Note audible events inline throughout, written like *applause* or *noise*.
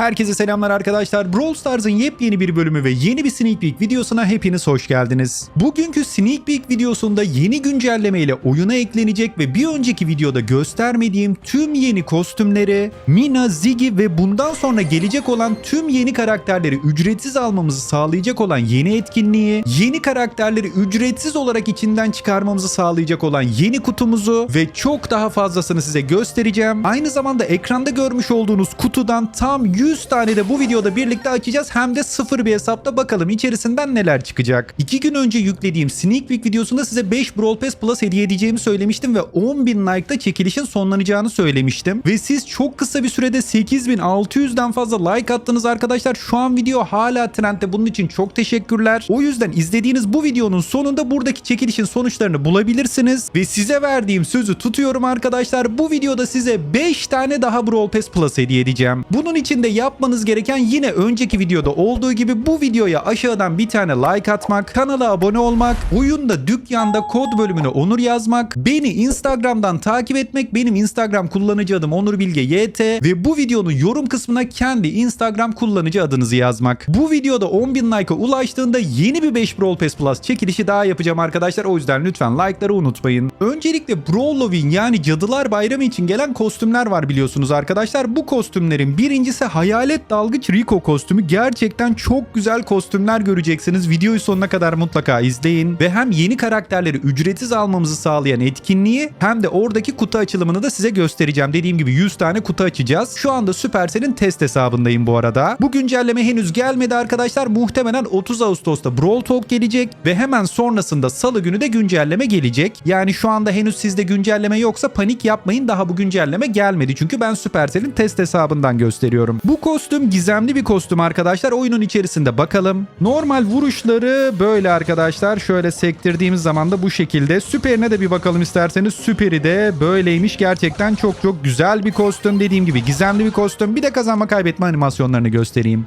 Herkese selamlar arkadaşlar. Brawl Stars'ın yepyeni bir bölümü ve yeni bir sneak peek videosuna hepiniz hoş geldiniz. Bugünkü sneak peek videosunda yeni güncelleme ile oyuna eklenecek ve bir önceki videoda göstermediğim tüm yeni kostümleri, Mina, Ziggy ve bundan sonra gelecek olan tüm yeni karakterleri ücretsiz almamızı sağlayacak olan yeni etkinliği, yeni karakterleri ücretsiz olarak içinden çıkarmamızı sağlayacak olan yeni kutumuzu ve çok daha fazlasını size göstereceğim. Aynı zamanda ekranda görmüş olduğunuz kutudan tam 100 tane de bu videoda birlikte açacağız. Hem de sıfır bir hesapta bakalım içerisinden neler çıkacak. 2 gün önce yüklediğim sneak peek videosunda size 5 Brawl Pass Plus hediye edeceğimi söylemiştim ve 10.000 like'da çekilişin sonlanacağını söylemiştim. Ve siz çok kısa bir sürede 8600'den fazla like attınız arkadaşlar. Şu an video hala trendde. Bunun için çok teşekkürler. O yüzden izlediğiniz bu videonun sonunda buradaki çekilişin sonuçlarını bulabilirsiniz. Ve size verdiğim sözü tutuyorum arkadaşlar. Bu videoda size 5 tane daha Brawl Pass Plus hediye edeceğim. Bunun için de yapmanız gereken yine önceki videoda olduğu gibi bu videoya aşağıdan bir tane like atmak, kanala abone olmak, oyunda dükkanda kod bölümüne Onur yazmak, beni Instagram'dan takip etmek, benim Instagram kullanıcı adım Onur Bilge YT ve bu videonun yorum kısmına kendi Instagram kullanıcı adınızı yazmak. Bu videoda 10.000 like'a ulaştığında yeni bir 5 Brawl Pass Plus çekilişi daha yapacağım arkadaşlar. O yüzden lütfen like'ları unutmayın. Öncelikle Brawlovin yani Cadılar Bayramı için gelen kostümler var biliyorsunuz arkadaşlar. Bu kostümlerin birincisi Hayalet Dalgıç Rico kostümü. Gerçekten çok güzel kostümler göreceksiniz. Videoyu sonuna kadar mutlaka izleyin. Ve hem yeni karakterleri ücretsiz almamızı sağlayan etkinliği hem de oradaki kutu açılımını da size göstereceğim. Dediğim gibi 100 tane kutu açacağız. Şu anda Supercell'in test hesabındayım bu arada. Bu güncelleme henüz gelmedi arkadaşlar. Muhtemelen 30 Ağustos'ta Brawl Talk gelecek ve hemen sonrasında salı günü de güncelleme gelecek. Yani şu anda henüz sizde güncelleme yoksa panik yapmayın. Daha bu güncelleme gelmedi. Çünkü ben Supercell'in test hesabından gösteriyorum. Bu kostüm gizemli bir kostüm arkadaşlar. Oyunun içerisinde bakalım. Normal vuruşları böyle arkadaşlar. Şöyle sektirdiğimiz zaman da bu şekilde. Süperine de bir bakalım isterseniz. Süperi de böyleymiş. Gerçekten çok çok güzel bir kostüm. Dediğim gibi gizemli bir kostüm. Bir de kazanma kaybetme animasyonlarını göstereyim.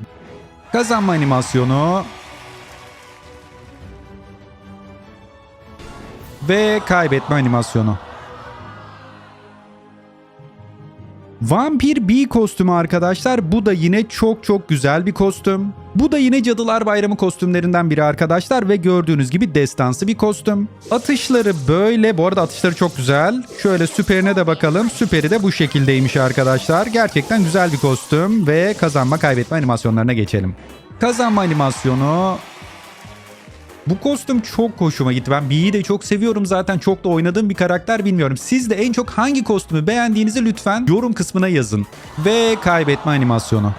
Kazanma animasyonu. Ve kaybetme animasyonu. Vampir B kostümü arkadaşlar. Bu da yine çok çok güzel bir kostüm. Bu da yine Cadılar Bayramı kostümlerinden biri arkadaşlar ve gördüğünüz gibi destansı bir kostüm. Atışları böyle. Bu arada atışları çok güzel. Şöyle süperine de bakalım. Süperi de bu şekildeymiş arkadaşlar. Gerçekten güzel bir kostüm ve kazanma kaybetme animasyonlarına geçelim. Kazanma animasyonu bu kostüm çok hoşuma gitti. Ben B'yi de çok seviyorum zaten. Çok da oynadığım bir karakter bilmiyorum. Siz de en çok hangi kostümü beğendiğinizi lütfen yorum kısmına yazın. Ve kaybetme animasyonu.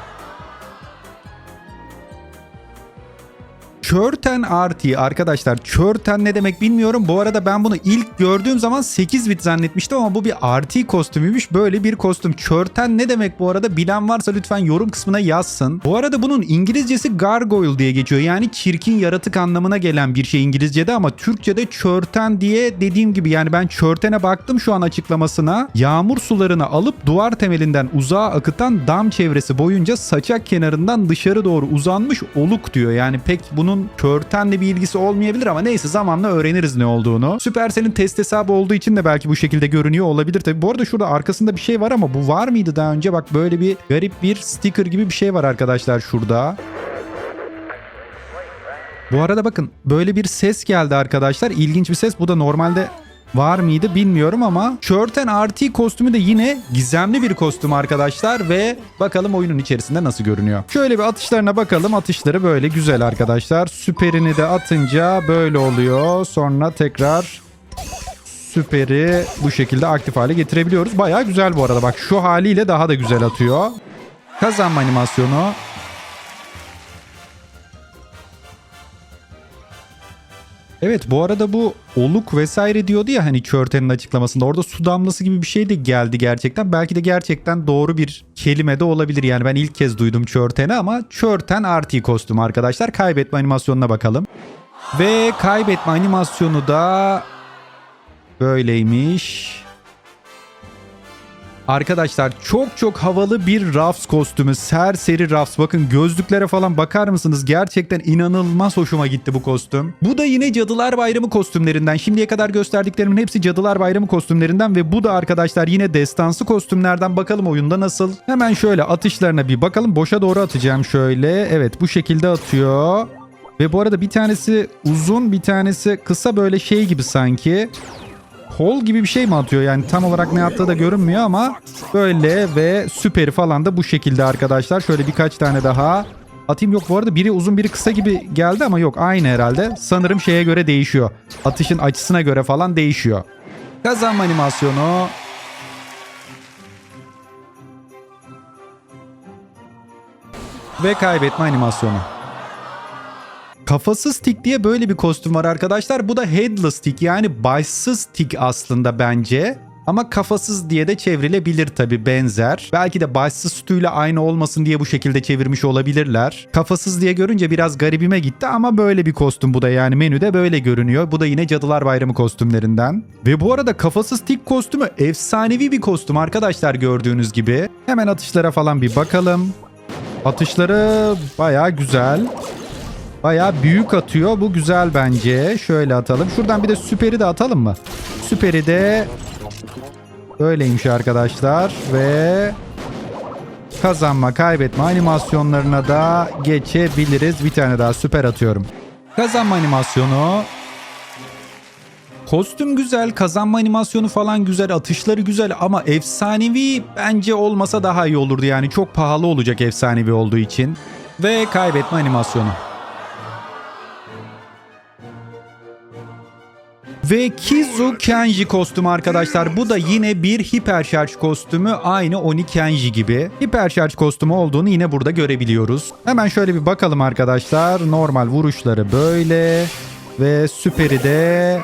Körten RT arkadaşlar körten ne demek bilmiyorum. Bu arada ben bunu ilk gördüğüm zaman 8 bit zannetmiştim ama bu bir RT kostümüymüş. Böyle bir kostüm. Körten ne demek bu arada bilen varsa lütfen yorum kısmına yazsın. Bu arada bunun İngilizcesi gargoyle diye geçiyor. Yani çirkin yaratık anlamına gelen bir şey İngilizce'de ama Türkçe'de çörten diye dediğim gibi yani ben çörtene baktım şu an açıklamasına. Yağmur sularını alıp duvar temelinden uzağa akıtan dam çevresi boyunca saçak kenarından dışarı doğru uzanmış oluk diyor. Yani pek bunun körtenle bir ilgisi olmayabilir ama neyse zamanla öğreniriz ne olduğunu. Supercell'in test hesabı olduğu için de belki bu şekilde görünüyor olabilir. Tabi bu arada şurada arkasında bir şey var ama bu var mıydı daha önce? Bak böyle bir garip bir sticker gibi bir şey var arkadaşlar şurada. Bu arada bakın böyle bir ses geldi arkadaşlar. İlginç bir ses. Bu da normalde var mıydı bilmiyorum ama Körten RT kostümü de yine gizemli bir kostüm arkadaşlar ve bakalım oyunun içerisinde nasıl görünüyor. Şöyle bir atışlarına bakalım. Atışları böyle güzel arkadaşlar. Süperini de atınca böyle oluyor. Sonra tekrar süperi bu şekilde aktif hale getirebiliyoruz. Baya güzel bu arada. Bak şu haliyle daha da güzel atıyor. Kazanma animasyonu. Evet bu arada bu oluk vesaire diyordu ya hani Körten'in açıklamasında. Orada su damlası gibi bir şey de geldi gerçekten. Belki de gerçekten doğru bir kelime de olabilir. Yani ben ilk kez duydum Körten'i ama Körten RT kostüm arkadaşlar. Kaybetme animasyonuna bakalım. Ve kaybetme animasyonu da böyleymiş. Arkadaşlar çok çok havalı bir Ruffs kostümü. Serseri Ruffs. Bakın gözlüklere falan bakar mısınız? Gerçekten inanılmaz hoşuma gitti bu kostüm. Bu da yine Cadılar Bayramı kostümlerinden. Şimdiye kadar gösterdiklerimin hepsi Cadılar Bayramı kostümlerinden ve bu da arkadaşlar yine destansı kostümlerden. Bakalım oyunda nasıl? Hemen şöyle atışlarına bir bakalım. Boşa doğru atacağım şöyle. Evet bu şekilde atıyor. Ve bu arada bir tanesi uzun bir tanesi kısa böyle şey gibi sanki. Kol gibi bir şey mi atıyor yani tam olarak ne attığı da görünmüyor ama böyle ve süperi falan da bu şekilde arkadaşlar. Şöyle birkaç tane daha atayım yok bu arada biri uzun biri kısa gibi geldi ama yok aynı herhalde. Sanırım şeye göre değişiyor. Atışın açısına göre falan değişiyor. Kazanma animasyonu. Ve kaybetme animasyonu. Kafasız tik diye böyle bir kostüm var arkadaşlar. Bu da headless tik yani başsız tik aslında bence. Ama kafasız diye de çevrilebilir tabi benzer. Belki de başsız sütüyle aynı olmasın diye bu şekilde çevirmiş olabilirler. Kafasız diye görünce biraz garibime gitti ama böyle bir kostüm bu da yani menüde böyle görünüyor. Bu da yine Cadılar Bayramı kostümlerinden. Ve bu arada kafasız tik kostümü efsanevi bir kostüm arkadaşlar gördüğünüz gibi. Hemen atışlara falan bir bakalım. Atışları baya güzel. Baya büyük atıyor. Bu güzel bence. Şöyle atalım. Şuradan bir de süperi de atalım mı? Süperi de öyleymiş arkadaşlar. Ve kazanma kaybetme animasyonlarına da geçebiliriz. Bir tane daha süper atıyorum. Kazanma animasyonu. Kostüm güzel, kazanma animasyonu falan güzel, atışları güzel ama efsanevi bence olmasa daha iyi olurdu yani. Çok pahalı olacak efsanevi olduğu için. Ve kaybetme animasyonu. Ve Kizu Kenji kostümü arkadaşlar. Bu da yine bir hiper şarj kostümü. Aynı Oni Kenji gibi. Hiper şarj kostümü olduğunu yine burada görebiliyoruz. Hemen şöyle bir bakalım arkadaşlar. Normal vuruşları böyle. Ve süperi de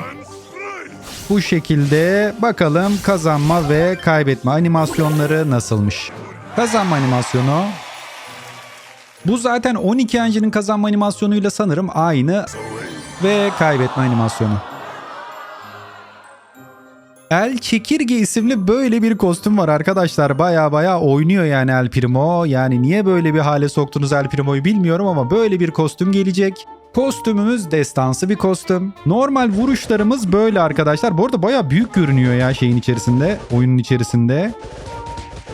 bu şekilde. Bakalım kazanma ve kaybetme animasyonları nasılmış. Kazanma animasyonu. Bu zaten 12 Kenji'nin kazanma animasyonuyla sanırım aynı. Ve kaybetme animasyonu. El Çekirge isimli böyle bir kostüm var arkadaşlar. Baya baya oynuyor yani El Primo. Yani niye böyle bir hale soktunuz El Primo'yu bilmiyorum ama böyle bir kostüm gelecek. Kostümümüz destansı bir kostüm. Normal vuruşlarımız böyle arkadaşlar. Bu arada baya büyük görünüyor ya şeyin içerisinde. Oyunun içerisinde.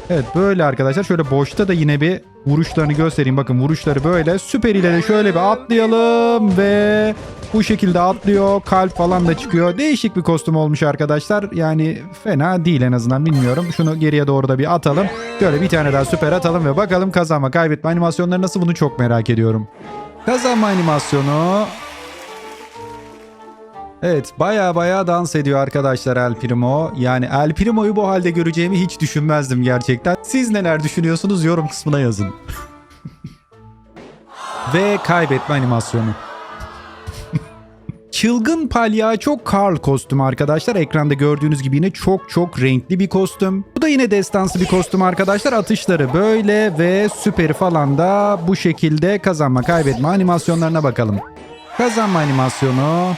Evet böyle arkadaşlar. Şöyle boşta da yine bir vuruşlarını göstereyim. Bakın vuruşları böyle. Süper ile de şöyle bir atlayalım ve bu şekilde atlıyor. Kalp falan da çıkıyor. Değişik bir kostüm olmuş arkadaşlar. Yani fena değil en azından bilmiyorum. Şunu geriye doğru da bir atalım. Şöyle bir tane daha süper atalım ve bakalım kazanma kaybetme animasyonları nasıl bunu çok merak ediyorum. Kazanma animasyonu. Evet baya baya dans ediyor arkadaşlar El Primo. Yani El Primo'yu bu halde göreceğimi hiç düşünmezdim gerçekten. Siz neler düşünüyorsunuz yorum kısmına yazın. *laughs* Ve kaybetme animasyonu. Çılgın palyaço Carl kostümü arkadaşlar. Ekranda gördüğünüz gibi yine çok çok renkli bir kostüm. Bu da yine destansı bir kostüm arkadaşlar. Atışları böyle ve süperi falan da bu şekilde kazanma kaybetme animasyonlarına bakalım. Kazanma animasyonu.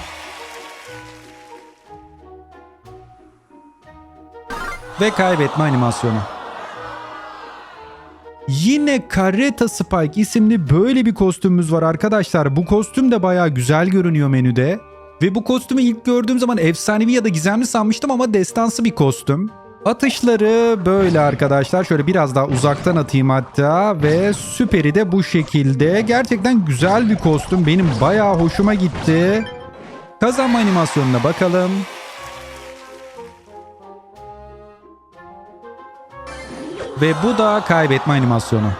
Ve kaybetme animasyonu. Yine Carreta Spike isimli böyle bir kostümümüz var arkadaşlar. Bu kostüm de baya güzel görünüyor menüde. Ve bu kostümü ilk gördüğüm zaman efsanevi ya da gizemli sanmıştım ama destansı bir kostüm. Atışları böyle arkadaşlar. Şöyle biraz daha uzaktan atayım hatta. Ve süperi de bu şekilde. Gerçekten güzel bir kostüm. Benim baya hoşuma gitti. Kazanma animasyonuna bakalım. Ve bu da kaybetme animasyonu.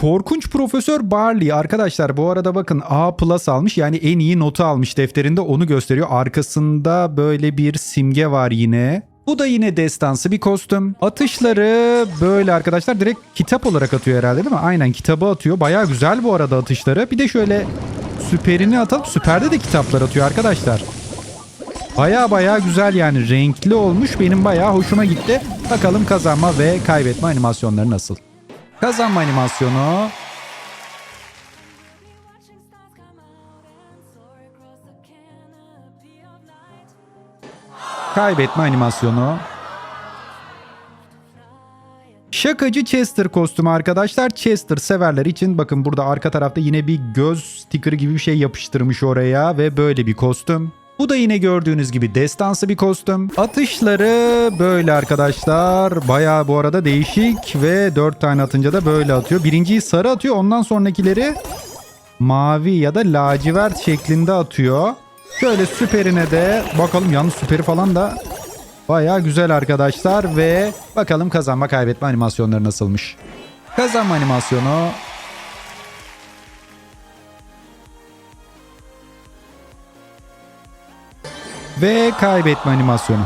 Korkunç Profesör Barley arkadaşlar bu arada bakın A plus almış yani en iyi notu almış defterinde onu gösteriyor. Arkasında böyle bir simge var yine. Bu da yine destansı bir kostüm. Atışları böyle arkadaşlar direkt kitap olarak atıyor herhalde değil mi? Aynen kitabı atıyor. Baya güzel bu arada atışları. Bir de şöyle süperini atalım. Süperde de kitaplar atıyor arkadaşlar. Baya baya güzel yani renkli olmuş. Benim baya hoşuma gitti. Bakalım kazanma ve kaybetme animasyonları nasıl? Kazanma animasyonu. Kaybetme animasyonu. Şakacı Chester kostümü arkadaşlar. Chester severler için bakın burada arka tarafta yine bir göz stickerı gibi bir şey yapıştırmış oraya ve böyle bir kostüm. Bu da yine gördüğünüz gibi destansı bir kostüm. Atışları böyle arkadaşlar. Bayağı bu arada değişik ve 4 tane atınca da böyle atıyor. Birinciyi sarı atıyor ondan sonrakileri mavi ya da lacivert şeklinde atıyor. Şöyle süperine de bakalım yalnız süperi falan da Baya güzel arkadaşlar ve bakalım kazanma kaybetme animasyonları nasılmış. Kazanma animasyonu. Ve kaybetme animasyonu.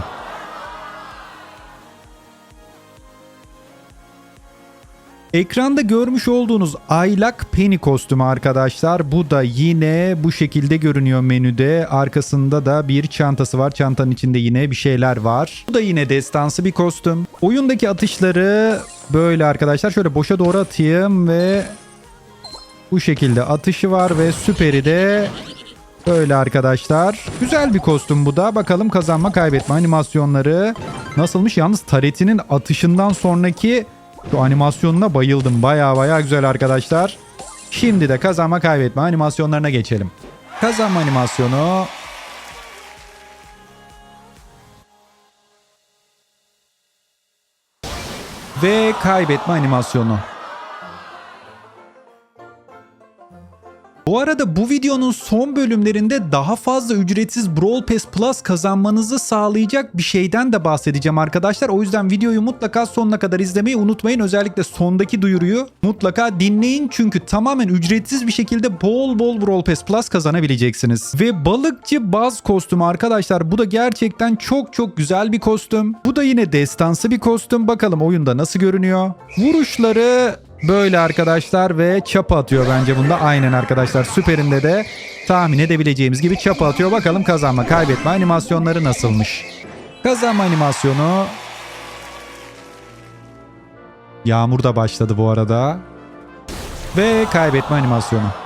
Ekranda görmüş olduğunuz aylak Penny kostümü arkadaşlar. Bu da yine bu şekilde görünüyor menüde. Arkasında da bir çantası var. Çantanın içinde yine bir şeyler var. Bu da yine destansı bir kostüm. Oyundaki atışları böyle arkadaşlar. Şöyle boşa doğru atayım ve bu şekilde atışı var ve süperi de Böyle arkadaşlar. Güzel bir kostüm bu da. Bakalım kazanma kaybetme animasyonları nasılmış. Yalnız Taret'inin atışından sonraki şu animasyonuna bayıldım. Baya baya güzel arkadaşlar. Şimdi de kazanma kaybetme animasyonlarına geçelim. Kazanma animasyonu. Ve kaybetme animasyonu. Bu arada bu videonun son bölümlerinde daha fazla ücretsiz Brawl Pass Plus kazanmanızı sağlayacak bir şeyden de bahsedeceğim arkadaşlar. O yüzden videoyu mutlaka sonuna kadar izlemeyi unutmayın. Özellikle sondaki duyuruyu mutlaka dinleyin. Çünkü tamamen ücretsiz bir şekilde bol bol Brawl Pass Plus kazanabileceksiniz. Ve balıkçı baz kostümü arkadaşlar bu da gerçekten çok çok güzel bir kostüm. Bu da yine destansı bir kostüm. Bakalım oyunda nasıl görünüyor. Vuruşları Böyle arkadaşlar ve çapa atıyor bence bunda. Aynen arkadaşlar süperinde de tahmin edebileceğimiz gibi çapa atıyor. Bakalım kazanma kaybetme animasyonları nasılmış. Kazanma animasyonu. Yağmur da başladı bu arada. Ve kaybetme animasyonu.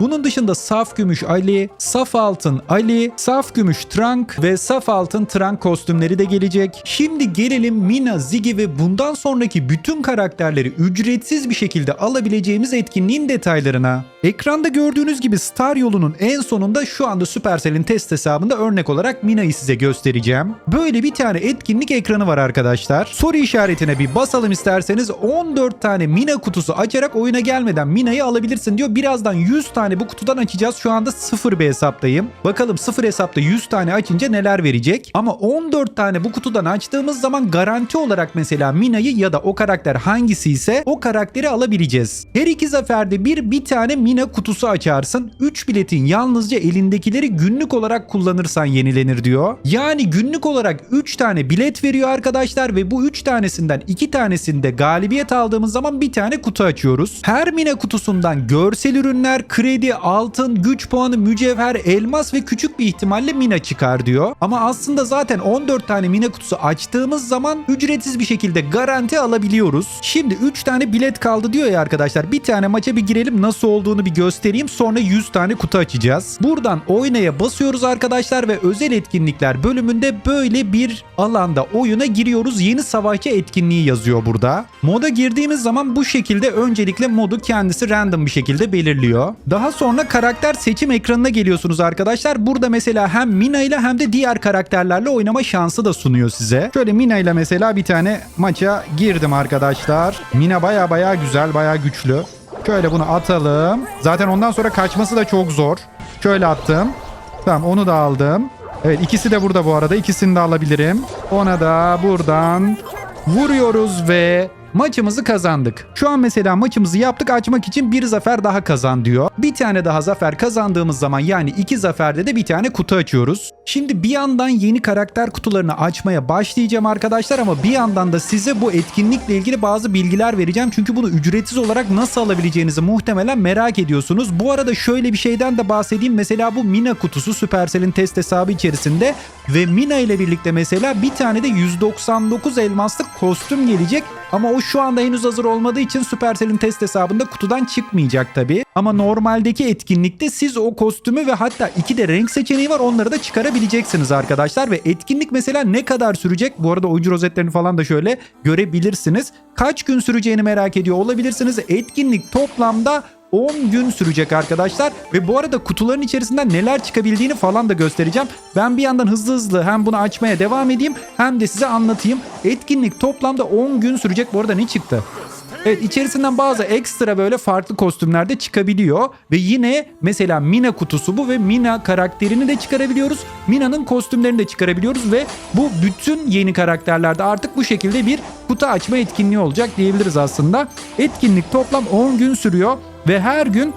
Bunun dışında saf gümüş Ali, saf altın Ali, saf gümüş Trunk ve saf altın Trunk kostümleri de gelecek. Şimdi gelelim Mina, Ziggy ve bundan sonraki bütün karakterleri ücretsiz bir şekilde alabileceğimiz etkinliğin detaylarına. Ekranda gördüğünüz gibi Star yolunun en sonunda şu anda Supercell'in test hesabında örnek olarak Mina'yı size göstereceğim. Böyle bir tane etkinlik ekranı var arkadaşlar. Soru işaretine bir basalım isterseniz 14 tane Mina kutusu açarak oyuna gelmeden Mina'yı alabilirsin diyor. Birazdan 100 tane bu kutudan açacağız. Şu anda sıfır bir hesaptayım. Bakalım sıfır hesapta 100 tane açınca neler verecek. Ama 14 tane bu kutudan açtığımız zaman garanti olarak mesela Mina'yı ya da o karakter hangisi ise o karakteri alabileceğiz. Her iki zaferde bir bir tane Mina kutusu açarsın. 3 biletin yalnızca elindekileri günlük olarak kullanırsan yenilenir diyor. Yani günlük olarak 3 tane bilet veriyor arkadaşlar ve bu 3 tanesinden 2 tanesinde galibiyet aldığımız zaman bir tane kutu açıyoruz. Her Mina kutusundan görsel ürünler, kredi, altın, güç puanı, mücevher, elmas ve küçük bir ihtimalle Mina çıkar diyor. Ama aslında zaten 14 tane Mina kutusu açtığımız zaman ücretsiz bir şekilde garanti alabiliyoruz. Şimdi 3 tane bilet kaldı diyor ya arkadaşlar. Bir tane maça bir girelim nasıl olduğunu bir göstereyim. Sonra 100 tane kutu açacağız. Buradan oynaya basıyoruz arkadaşlar ve özel etkinlikler bölümünde böyle bir alanda oyuna giriyoruz. Yeni savaşçı etkinliği yazıyor burada. Moda girdiğimiz zaman bu şekilde öncelikle modu kendisi random bir şekilde belirliyor. Daha sonra karakter seçim ekranına geliyorsunuz arkadaşlar. Burada mesela hem Mina ile hem de diğer karakterlerle oynama şansı da sunuyor size. Şöyle Mina ile mesela bir tane maça girdim arkadaşlar. Mina baya baya güzel baya güçlü. Şöyle bunu atalım. Zaten ondan sonra kaçması da çok zor. Şöyle attım. Tamam onu da aldım. Evet ikisi de burada bu arada. İkisini de alabilirim. Ona da buradan vuruyoruz ve maçımızı kazandık. Şu an mesela maçımızı yaptık açmak için bir zafer daha kazan diyor. Bir tane daha zafer kazandığımız zaman yani iki zaferde de bir tane kutu açıyoruz. Şimdi bir yandan yeni karakter kutularını açmaya başlayacağım arkadaşlar ama bir yandan da size bu etkinlikle ilgili bazı bilgiler vereceğim. Çünkü bunu ücretsiz olarak nasıl alabileceğinizi muhtemelen merak ediyorsunuz. Bu arada şöyle bir şeyden de bahsedeyim. Mesela bu Mina kutusu Supercell'in test hesabı içerisinde ve Mina ile birlikte mesela bir tane de 199 elmaslık kostüm gelecek. Ama o şu anda henüz hazır olmadığı için Supercell'in test hesabında kutudan çıkmayacak tabii. Ama normaldeki etkinlikte siz o kostümü ve hatta iki de renk seçeneği var onları da çıkarabileceksiniz arkadaşlar. Ve etkinlik mesela ne kadar sürecek? Bu arada oyuncu rozetlerini falan da şöyle görebilirsiniz. Kaç gün süreceğini merak ediyor olabilirsiniz. Etkinlik toplamda 10 gün sürecek arkadaşlar ve bu arada kutuların içerisinden neler çıkabildiğini falan da göstereceğim. Ben bir yandan hızlı hızlı hem bunu açmaya devam edeyim hem de size anlatayım. Etkinlik toplamda 10 gün sürecek. Bu arada ne çıktı? Evet içerisinden bazı ekstra böyle farklı kostümler de çıkabiliyor. Ve yine mesela Mina kutusu bu ve Mina karakterini de çıkarabiliyoruz. Mina'nın kostümlerini de çıkarabiliyoruz ve bu bütün yeni karakterlerde artık bu şekilde bir kutu açma etkinliği olacak diyebiliriz aslında. Etkinlik toplam 10 gün sürüyor ve her gün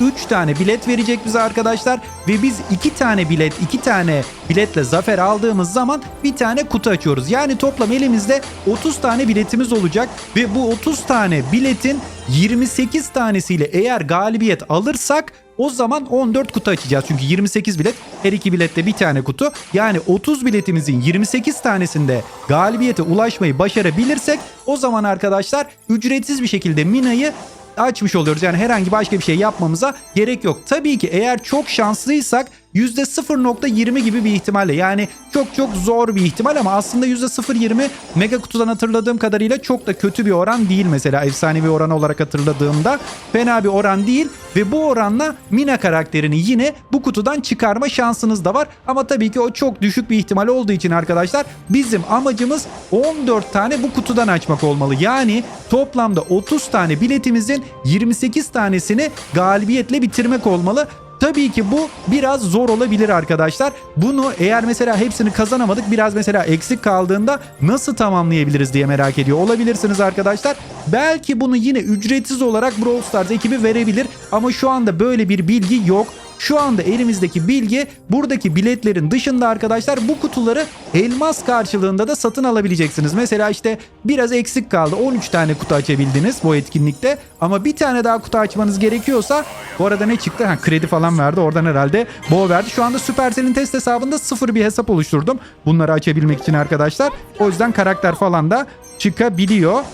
3 tane bilet verecek bize arkadaşlar ve biz 2 tane bilet 2 tane biletle zafer aldığımız zaman bir tane kutu açıyoruz. Yani toplam elimizde 30 tane biletimiz olacak ve bu 30 tane biletin 28 tanesiyle eğer galibiyet alırsak o zaman 14 kutu açacağız. Çünkü 28 bilet her iki bilette bir tane kutu. Yani 30 biletimizin 28 tanesinde galibiyete ulaşmayı başarabilirsek o zaman arkadaşlar ücretsiz bir şekilde Mina'yı açmış oluyoruz. Yani herhangi başka bir şey yapmamıza gerek yok. Tabii ki eğer çok şanslıysak %0.20 gibi bir ihtimalle. Yani çok çok zor bir ihtimal ama aslında %0.20 mega kutudan hatırladığım kadarıyla çok da kötü bir oran değil mesela. Efsanevi oran olarak hatırladığımda fena bir oran değil ve bu oranla Mina karakterini yine bu kutudan çıkarma şansınız da var. Ama tabii ki o çok düşük bir ihtimal olduğu için arkadaşlar bizim amacımız 14 tane bu kutudan açmak olmalı. Yani toplamda 30 tane biletimizin 28 tanesini galibiyetle bitirmek olmalı Tabii ki bu biraz zor olabilir arkadaşlar. Bunu eğer mesela hepsini kazanamadık biraz mesela eksik kaldığında nasıl tamamlayabiliriz diye merak ediyor olabilirsiniz arkadaşlar. Belki bunu yine ücretsiz olarak Brawl Stars ekibi verebilir ama şu anda böyle bir bilgi yok. Şu anda elimizdeki bilgi buradaki biletlerin dışında arkadaşlar bu kutuları elmas karşılığında da satın alabileceksiniz. Mesela işte biraz eksik kaldı. 13 tane kutu açabildiniz bu etkinlikte. Ama bir tane daha kutu açmanız gerekiyorsa bu arada ne çıktı? Ha, kredi falan verdi. Oradan herhalde Bo verdi. Şu anda Supercell'in test hesabında sıfır bir hesap oluşturdum. Bunları açabilmek için arkadaşlar. O yüzden karakter falan da çıkabiliyor.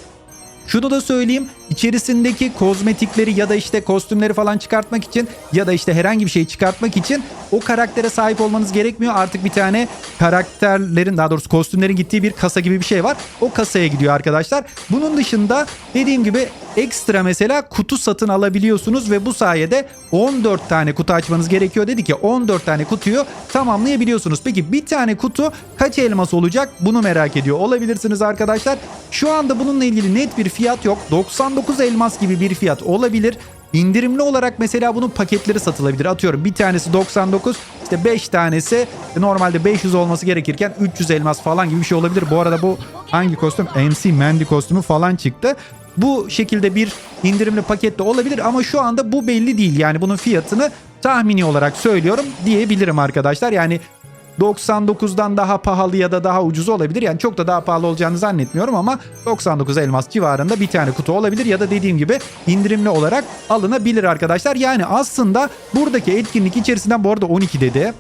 Şunu da söyleyeyim içerisindeki kozmetikleri ya da işte kostümleri falan çıkartmak için ya da işte herhangi bir şey çıkartmak için o karaktere sahip olmanız gerekmiyor. Artık bir tane karakterlerin daha doğrusu kostümlerin gittiği bir kasa gibi bir şey var. O kasaya gidiyor arkadaşlar. Bunun dışında dediğim gibi ekstra mesela kutu satın alabiliyorsunuz ve bu sayede 14 tane kutu açmanız gerekiyor dedi ki 14 tane kutuyu tamamlayabiliyorsunuz. Peki bir tane kutu kaç elmas olacak? Bunu merak ediyor olabilirsiniz arkadaşlar. Şu anda bununla ilgili net bir fiyat yok. 99 elmas gibi bir fiyat olabilir. İndirimli olarak mesela bunun paketleri satılabilir. Atıyorum bir tanesi 99 işte 5 tanesi normalde 500 olması gerekirken 300 elmas falan gibi bir şey olabilir. Bu arada bu hangi kostüm? MC Mandy kostümü falan çıktı. Bu şekilde bir indirimli paket de olabilir ama şu anda bu belli değil. Yani bunun fiyatını tahmini olarak söylüyorum diyebilirim arkadaşlar. Yani 99'dan daha pahalı ya da daha ucuz olabilir. Yani çok da daha pahalı olacağını zannetmiyorum ama 99 elmas civarında bir tane kutu olabilir ya da dediğim gibi indirimli olarak alınabilir arkadaşlar. Yani aslında buradaki etkinlik içerisinden bu arada 12 dedi.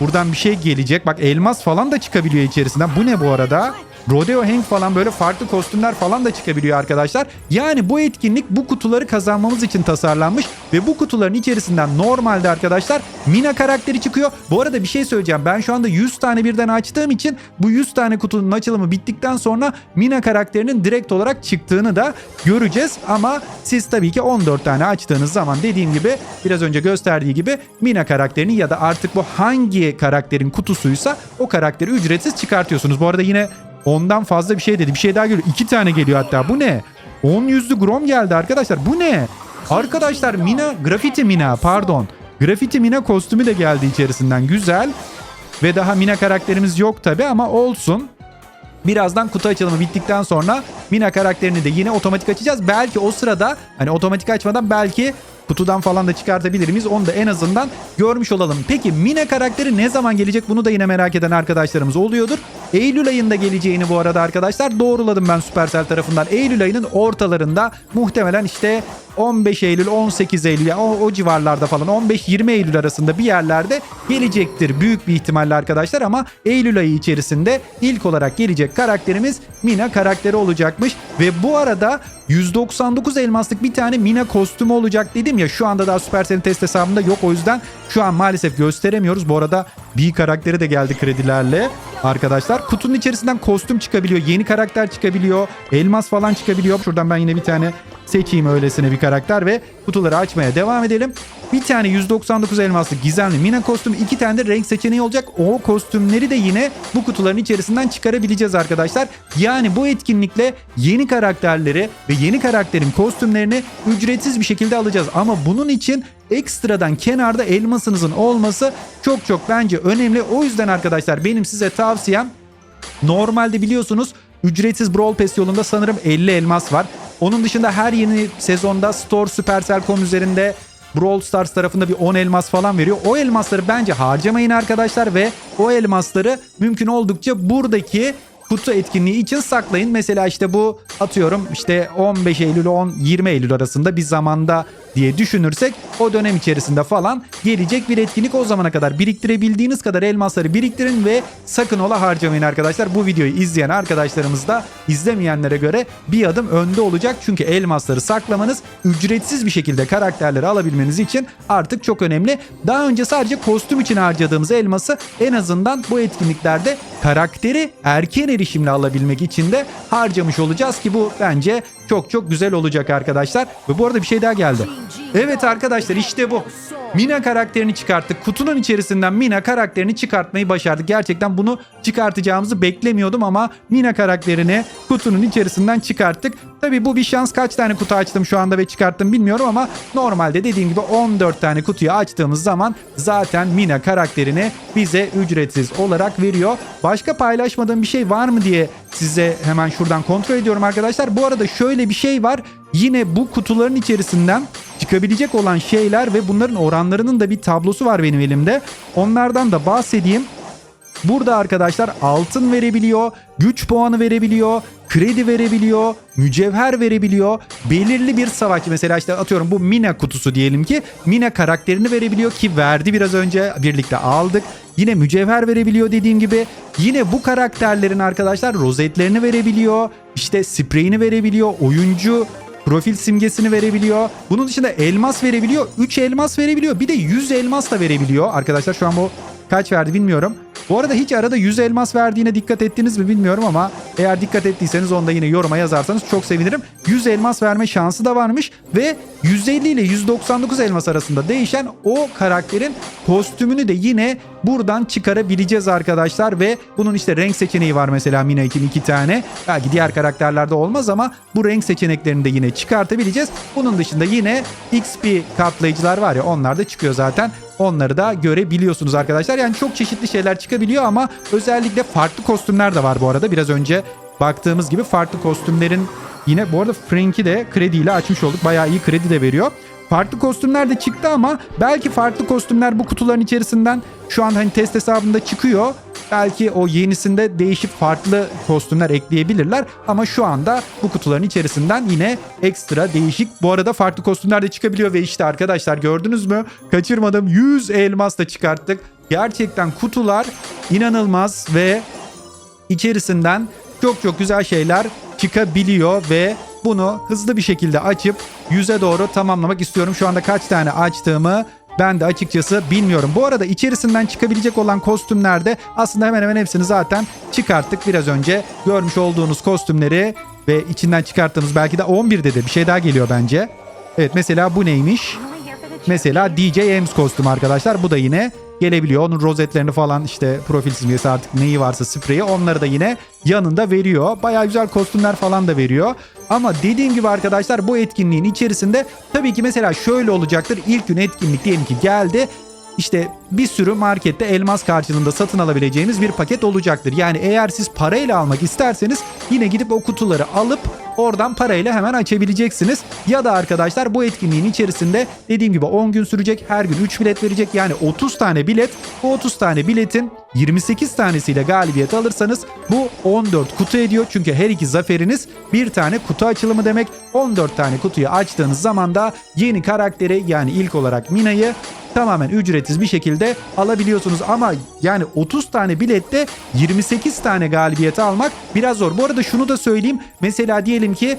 Buradan bir şey gelecek. Bak elmas falan da çıkabiliyor içerisinden. Bu ne bu arada? Rodeo Hank falan böyle farklı kostümler falan da çıkabiliyor arkadaşlar. Yani bu etkinlik bu kutuları kazanmamız için tasarlanmış ve bu kutuların içerisinden normalde arkadaşlar Mina karakteri çıkıyor. Bu arada bir şey söyleyeceğim. Ben şu anda 100 tane birden açtığım için bu 100 tane kutunun açılımı bittikten sonra Mina karakterinin direkt olarak çıktığını da göreceğiz. Ama siz tabii ki 14 tane açtığınız zaman dediğim gibi biraz önce gösterdiği gibi Mina karakterini ya da artık bu hangi karakterin kutusuysa o karakteri ücretsiz çıkartıyorsunuz. Bu arada yine Ondan fazla bir şey dedi. Bir şey daha geliyor. İki tane geliyor hatta. Bu ne? 10 yüzlü Grom geldi arkadaşlar. Bu ne? Arkadaşlar Mina, Graffiti Mina pardon. Graffiti Mina kostümü de geldi içerisinden. Güzel. Ve daha Mina karakterimiz yok tabi ama olsun. Birazdan kutu açılımı bittikten sonra Mina karakterini de yine otomatik açacağız. Belki o sırada hani otomatik açmadan belki kutudan falan da çıkartabilir miyiz? Onu da en azından görmüş olalım. Peki Mina karakteri ne zaman gelecek? Bunu da yine merak eden arkadaşlarımız oluyordur. Eylül ayında geleceğini bu arada arkadaşlar doğruladım ben Supercell tarafından. Eylül ayının ortalarında muhtemelen işte 15 Eylül 18 Eylül ya o, o civarlarda falan 15-20 Eylül arasında bir yerlerde gelecektir büyük bir ihtimalle arkadaşlar ama Eylül ayı içerisinde ilk olarak gelecek karakterimiz Mina karakteri olacakmış ve bu arada 199 elmaslık bir tane Mina kostümü olacak dedim ya şu anda daha Supercell'in test hesabında yok o yüzden şu an maalesef gösteremiyoruz. Bu arada B karakteri de geldi kredilerle arkadaşlar. Kutunun içerisinden kostüm çıkabiliyor, yeni karakter çıkabiliyor, elmas falan çıkabiliyor. Şuradan ben yine bir tane seçeyim öylesine bir karakter ve kutuları açmaya devam edelim. Bir tane 199 elmaslı gizemli Mina kostümü, iki tane de renk seçeneği olacak. O kostümleri de yine bu kutuların içerisinden çıkarabileceğiz arkadaşlar. Yani bu etkinlikle yeni karakterleri ve yeni karakterin kostümlerini ücretsiz bir şekilde alacağız. Ama bunun için ekstradan kenarda elmasınızın olması çok çok bence önemli. O yüzden arkadaşlar benim size tavsiyem Normalde biliyorsunuz ücretsiz Brawl Pass yolunda sanırım 50 elmas var. Onun dışında her yeni sezonda Store Supercell.com üzerinde Brawl Stars tarafında bir 10 elmas falan veriyor. O elmasları bence harcamayın arkadaşlar ve o elmasları mümkün oldukça buradaki kutu etkinliği için saklayın. Mesela işte bu atıyorum işte 15 Eylül 10 20 Eylül arasında bir zamanda diye düşünürsek o dönem içerisinde falan gelecek bir etkinlik o zamana kadar biriktirebildiğiniz kadar elmasları biriktirin ve sakın ola harcamayın arkadaşlar. Bu videoyu izleyen arkadaşlarımız da izlemeyenlere göre bir adım önde olacak. Çünkü elmasları saklamanız ücretsiz bir şekilde karakterleri alabilmeniz için artık çok önemli. Daha önce sadece kostüm için harcadığımız elması en azından bu etkinliklerde karakteri erken erişimle alabilmek için de harcamış olacağız ki bu bence çok çok güzel olacak arkadaşlar. Ve bu arada bir şey daha geldi. Evet arkadaşlar işte bu. Mina karakterini çıkarttık. Kutunun içerisinden Mina karakterini çıkartmayı başardık. Gerçekten bunu çıkartacağımızı beklemiyordum ama Mina karakterini kutunun içerisinden çıkarttık. Tabi bu bir şans. Kaç tane kutu açtım şu anda ve çıkarttım bilmiyorum ama normalde dediğim gibi 14 tane kutuyu açtığımız zaman zaten Mina karakterini bize ücretsiz olarak veriyor. Başka paylaşmadığım bir şey var mı diye size hemen şuradan kontrol ediyorum arkadaşlar. Bu arada şöyle bir şey var. Yine bu kutuların içerisinden çıkabilecek olan şeyler ve bunların oranlarının da bir tablosu var benim elimde. Onlardan da bahsedeyim. Burada arkadaşlar altın verebiliyor, güç puanı verebiliyor, kredi verebiliyor, mücevher verebiliyor. Belirli bir savaşçı mesela işte atıyorum bu Mina kutusu diyelim ki Mina karakterini verebiliyor ki verdi biraz önce birlikte aldık. Yine mücevher verebiliyor dediğim gibi. Yine bu karakterlerin arkadaşlar rozetlerini verebiliyor. İşte spreyini verebiliyor. Oyuncu profil simgesini verebiliyor. Bunun dışında elmas verebiliyor. 3 elmas verebiliyor. Bir de 100 elmas da verebiliyor. Arkadaşlar şu an bu kaç verdi bilmiyorum. Bu arada hiç arada 100 elmas verdiğine dikkat ettiniz mi bilmiyorum ama eğer dikkat ettiyseniz onu da yine yoruma yazarsanız çok sevinirim. 100 elmas verme şansı da varmış ve 150 ile 199 elmas arasında değişen o karakterin kostümünü de yine buradan çıkarabileceğiz arkadaşlar ve bunun işte renk seçeneği var mesela Mina için iki tane. Belki diğer karakterlerde olmaz ama bu renk seçeneklerini de yine çıkartabileceğiz. Bunun dışında yine XP katlayıcılar var ya onlar da çıkıyor zaten. Onları da görebiliyorsunuz arkadaşlar. Yani çok çeşitli şeyler çıkabiliyor ama özellikle farklı kostümler de var bu arada. Biraz önce baktığımız gibi farklı kostümlerin yine bu arada Frank'i de krediyle açmış olduk. Bayağı iyi kredi de veriyor. Farklı kostümler de çıktı ama belki farklı kostümler bu kutuların içerisinden şu an hani test hesabında çıkıyor. Belki o yenisinde değişik farklı kostümler ekleyebilirler ama şu anda bu kutuların içerisinden yine ekstra değişik. Bu arada farklı kostümler de çıkabiliyor ve işte arkadaşlar gördünüz mü? Kaçırmadım 100 elmas da çıkarttık. Gerçekten kutular inanılmaz ve içerisinden çok çok güzel şeyler çıkabiliyor ve bunu hızlı bir şekilde açıp yüze doğru tamamlamak istiyorum. Şu anda kaç tane açtığımı ben de açıkçası bilmiyorum. Bu arada içerisinden çıkabilecek olan kostümlerde aslında hemen hemen hepsini zaten çıkarttık. Biraz önce görmüş olduğunuz kostümleri ve içinden çıkarttığımız belki de 11'de de bir şey daha geliyor bence. Evet mesela bu neymiş? Mesela DJ Ames kostümü arkadaşlar. Bu da yine gelebiliyor. Onun rozetlerini falan işte profil simgesi artık neyi varsa spreyi onları da yine yanında veriyor. Baya güzel kostümler falan da veriyor. Ama dediğim gibi arkadaşlar bu etkinliğin içerisinde tabii ki mesela şöyle olacaktır. İlk gün etkinlik diyelim ki geldi. İşte bir sürü markette elmas karşılığında satın alabileceğimiz bir paket olacaktır. Yani eğer siz parayla almak isterseniz yine gidip o kutuları alıp oradan parayla hemen açabileceksiniz. Ya da arkadaşlar bu etkinliğin içerisinde dediğim gibi 10 gün sürecek. Her gün 3 bilet verecek. Yani 30 tane bilet. Bu 30 tane biletin 28 tanesiyle galibiyet alırsanız bu 14 kutu ediyor. Çünkü her iki zaferiniz bir tane kutu açılımı demek. 14 tane kutuyu açtığınız zaman da yeni karakteri yani ilk olarak Mina'yı tamamen ücretsiz bir şekilde alabiliyorsunuz. Ama yani 30 tane bilette 28 tane galibiyeti almak biraz zor. Bu arada şunu da söyleyeyim. Mesela diyelim ki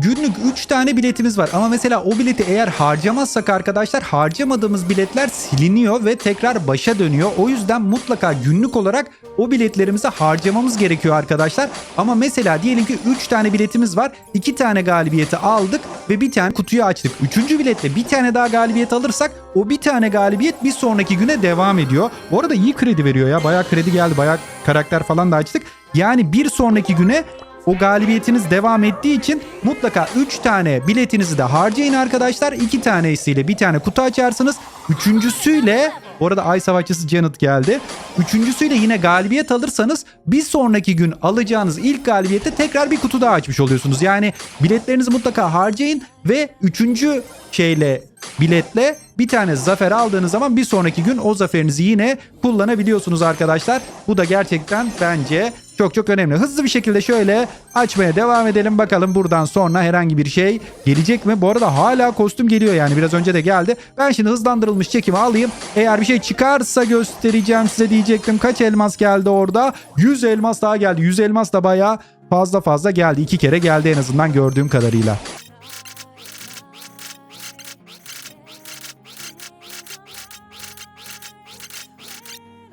Günlük 3 tane biletimiz var ama mesela o bileti eğer harcamazsak arkadaşlar harcamadığımız biletler siliniyor ve tekrar başa dönüyor. O yüzden mutlaka günlük olarak o biletlerimizi harcamamız gerekiyor arkadaşlar. Ama mesela diyelim ki 3 tane biletimiz var. 2 tane galibiyeti aldık ve bir tane kutuyu açtık. 3. biletle bir tane daha galibiyet alırsak o bir tane galibiyet bir sonraki güne devam ediyor. Bu arada iyi kredi veriyor ya. Bayağı kredi geldi. Bayağı karakter falan da açtık. Yani bir sonraki güne o galibiyetiniz devam ettiği için mutlaka 3 tane biletinizi de harcayın arkadaşlar. 2 tanesiyle bir tane kutu açarsınız. Üçüncüsüyle bu arada Ay Savaşçısı Janet geldi. Üçüncüsüyle yine galibiyet alırsanız bir sonraki gün alacağınız ilk galibiyette tekrar bir kutu daha açmış oluyorsunuz. Yani biletlerinizi mutlaka harcayın ve üçüncü şeyle biletle bir tane zafer aldığınız zaman bir sonraki gün o zaferinizi yine kullanabiliyorsunuz arkadaşlar. Bu da gerçekten bence çok çok önemli. Hızlı bir şekilde şöyle açmaya devam edelim. Bakalım buradan sonra herhangi bir şey gelecek mi? Bu arada hala kostüm geliyor yani biraz önce de geldi. Ben şimdi hızlandırılmış çekimi alayım. Eğer bir şey çıkarsa göstereceğim size diyecektim. Kaç elmas geldi orada? 100 elmas daha geldi. 100 elmas da bayağı fazla fazla geldi. İki kere geldi en azından gördüğüm kadarıyla.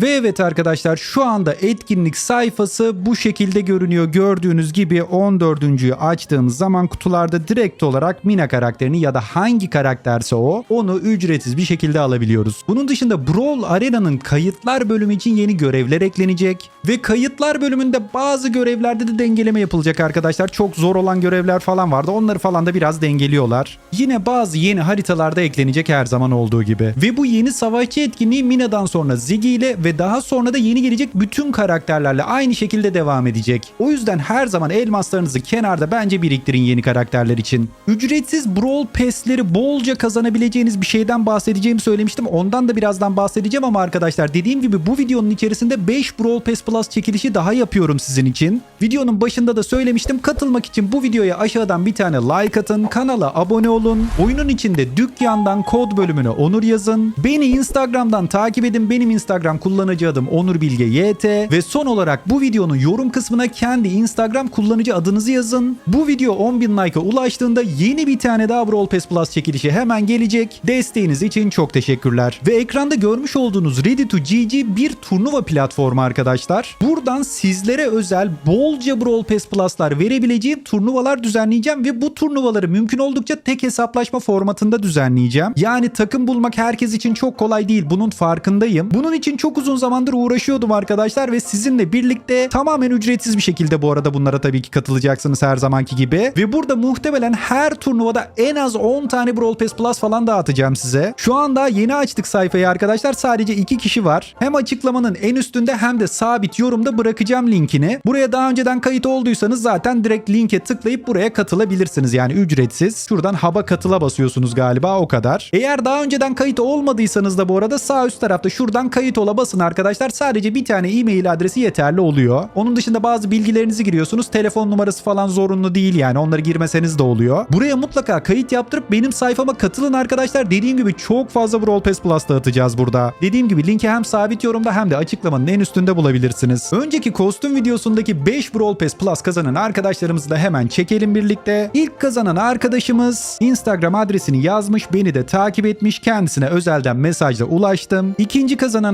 Ve evet arkadaşlar şu anda etkinlik sayfası bu şekilde görünüyor. Gördüğünüz gibi 14.'yü açtığımız zaman kutularda direkt olarak Mina karakterini ya da hangi karakterse o onu ücretsiz bir şekilde alabiliyoruz. Bunun dışında Brawl Arena'nın kayıtlar bölümü için yeni görevler eklenecek. Ve kayıtlar bölümünde bazı görevlerde de dengeleme yapılacak arkadaşlar. Çok zor olan görevler falan vardı. Onları falan da biraz dengeliyorlar. Yine bazı yeni haritalarda eklenecek her zaman olduğu gibi. Ve bu yeni savaşçı etkinliği Mina'dan sonra Ziggy ile ve daha sonra da yeni gelecek bütün karakterlerle aynı şekilde devam edecek. O yüzden her zaman elmaslarınızı kenarda bence biriktirin yeni karakterler için. Ücretsiz Brawl Pass'leri bolca kazanabileceğiniz bir şeyden bahsedeceğimi söylemiştim. Ondan da birazdan bahsedeceğim ama arkadaşlar dediğim gibi bu videonun içerisinde 5 Brawl Pass Plus çekilişi daha yapıyorum sizin için. Videonun başında da söylemiştim. Katılmak için bu videoya aşağıdan bir tane like atın, kanala abone olun. Oyunun içinde dükkandan kod bölümüne Onur yazın. Beni Instagram'dan takip edin. Benim Instagram kullanıcı adım Onur Bilge YT ve son olarak bu videonun yorum kısmına kendi Instagram kullanıcı adınızı yazın. Bu video 10.000 like'a ulaştığında yeni bir tane daha Brawl Pass Plus çekilişi hemen gelecek. Desteğiniz için çok teşekkürler. Ve ekranda görmüş olduğunuz Ready to GG bir turnuva platformu arkadaşlar. Buradan sizlere özel bolca Brawl Pass Plus'lar verebileceğim turnuvalar düzenleyeceğim ve bu turnuvaları mümkün oldukça tek hesaplaşma formatında düzenleyeceğim. Yani takım bulmak herkes için çok kolay değil. Bunun farkındayım. Bunun için çok uzun zamandır uğraşıyordum arkadaşlar ve sizinle birlikte tamamen ücretsiz bir şekilde bu arada bunlara tabii ki katılacaksınız her zamanki gibi. Ve burada muhtemelen her turnuvada en az 10 tane Brawl Pass Plus falan dağıtacağım size. Şu anda yeni açtık sayfayı arkadaşlar. Sadece 2 kişi var. Hem açıklamanın en üstünde hem de sabit yorumda bırakacağım linkini. Buraya daha önceden kayıt olduysanız zaten direkt linke tıklayıp buraya katılabilirsiniz. Yani ücretsiz. Şuradan haba katıla basıyorsunuz galiba o kadar. Eğer daha önceden kayıt olmadıysanız da bu arada sağ üst tarafta şuradan kayıt ola basın arkadaşlar. Sadece bir tane e-mail adresi yeterli oluyor. Onun dışında bazı bilgilerinizi giriyorsunuz. Telefon numarası falan zorunlu değil yani. Onları girmeseniz de oluyor. Buraya mutlaka kayıt yaptırıp benim sayfama katılın arkadaşlar. Dediğim gibi çok fazla Brawl Pass Plus dağıtacağız burada. Dediğim gibi linki hem sabit yorumda hem de açıklamanın en üstünde bulabilirsiniz. Önceki kostüm videosundaki 5 Brawl Pass Plus kazanan arkadaşlarımızı da hemen çekelim birlikte. İlk kazanan arkadaşımız Instagram adresini yazmış, beni de takip etmiş. Kendisine özelden mesajla ulaştım. İkinci kazanan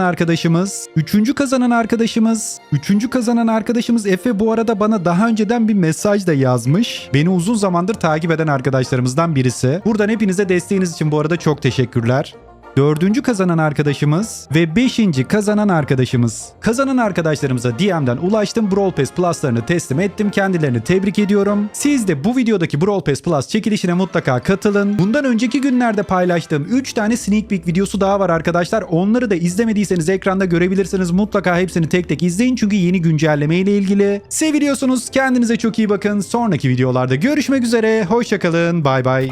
arkadaşımız, üçüncü kazanan arkadaşımız, üçüncü kazanan arkadaşımız Efe bu arada bana daha önceden bir mesaj da yazmış. Beni uzun zamandır takip eden arkadaşlarımızdan birisi. Buradan hepinize desteğiniz için bu arada çok teşekkürler. Dördüncü kazanan arkadaşımız ve beşinci kazanan arkadaşımız. Kazanan arkadaşlarımıza DM'den ulaştım. Brawl Pass Plus'larını teslim ettim. Kendilerini tebrik ediyorum. Siz de bu videodaki Brawl Pass Plus çekilişine mutlaka katılın. Bundan önceki günlerde paylaştığım 3 tane sneak peek videosu daha var arkadaşlar. Onları da izlemediyseniz ekranda görebilirsiniz. Mutlaka hepsini tek tek izleyin çünkü yeni güncelleme ile ilgili. Seviliyorsunuz. Kendinize çok iyi bakın. Sonraki videolarda görüşmek üzere. Hoşçakalın. Bay bay.